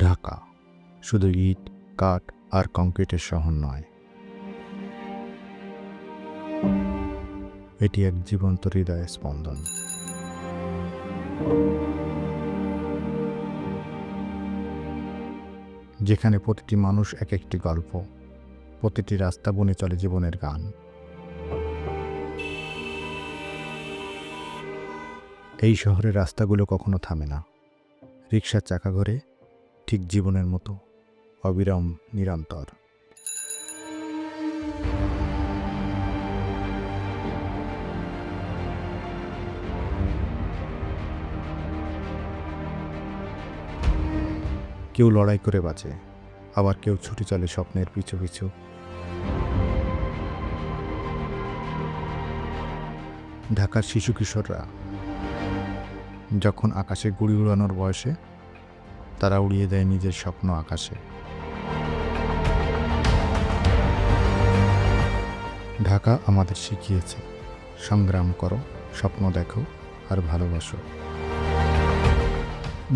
ঢাকা। শুধু ইট, কাঠ আর কংক্রিটের শহর নয়। এটি এক জীবন্ত হৃদয় স্পন্দন। যেখানে প্রতিটি মানুষ এক একটি গল্প, প্রতিটি রাস্তা বনে চলে জীবনের গান। এই শহরের রাস্তাগুলো কখনো থামে না। রিক্সার চাকা ঘরে ঠিক জীবনের মতো। অবিরাম নিরন্তর। কেউ লড়াই করে বাঁচে, আবার কেউ ছুটে চলে স্বপ্নের পিছু পিছু। ঢাকার শিশু কিশোররা যখন আকাশে গুড়ি উড়ানোর বয়সে তারা উড়িয়ে দেয় নিজের স্বপ্ন আকাশে। ঢাকা আমাদের শিখিয়েছে, সংগ্রাম করো, স্বপ্ন দেখো আর ভালোবাসো।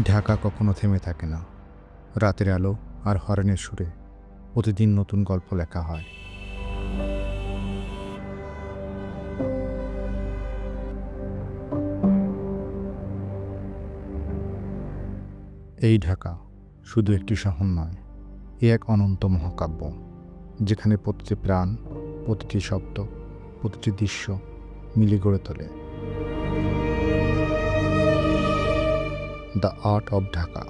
ঢাকা কখনো থেমে থাকে না। রাতের আলো আর হরেনের সুরে প্রতিদিন নতুন গল্প লেখা হয়। এই ঢাকা শুধু একটি শহর নয়, এ এক অনন্ত মহাকাব্য, যেখানে প্রতিটি প্রাণ, প্রতিটি শব্দ, প্রতিটি দৃশ্য মিলে গড়ে তোলে। The art of Dhaka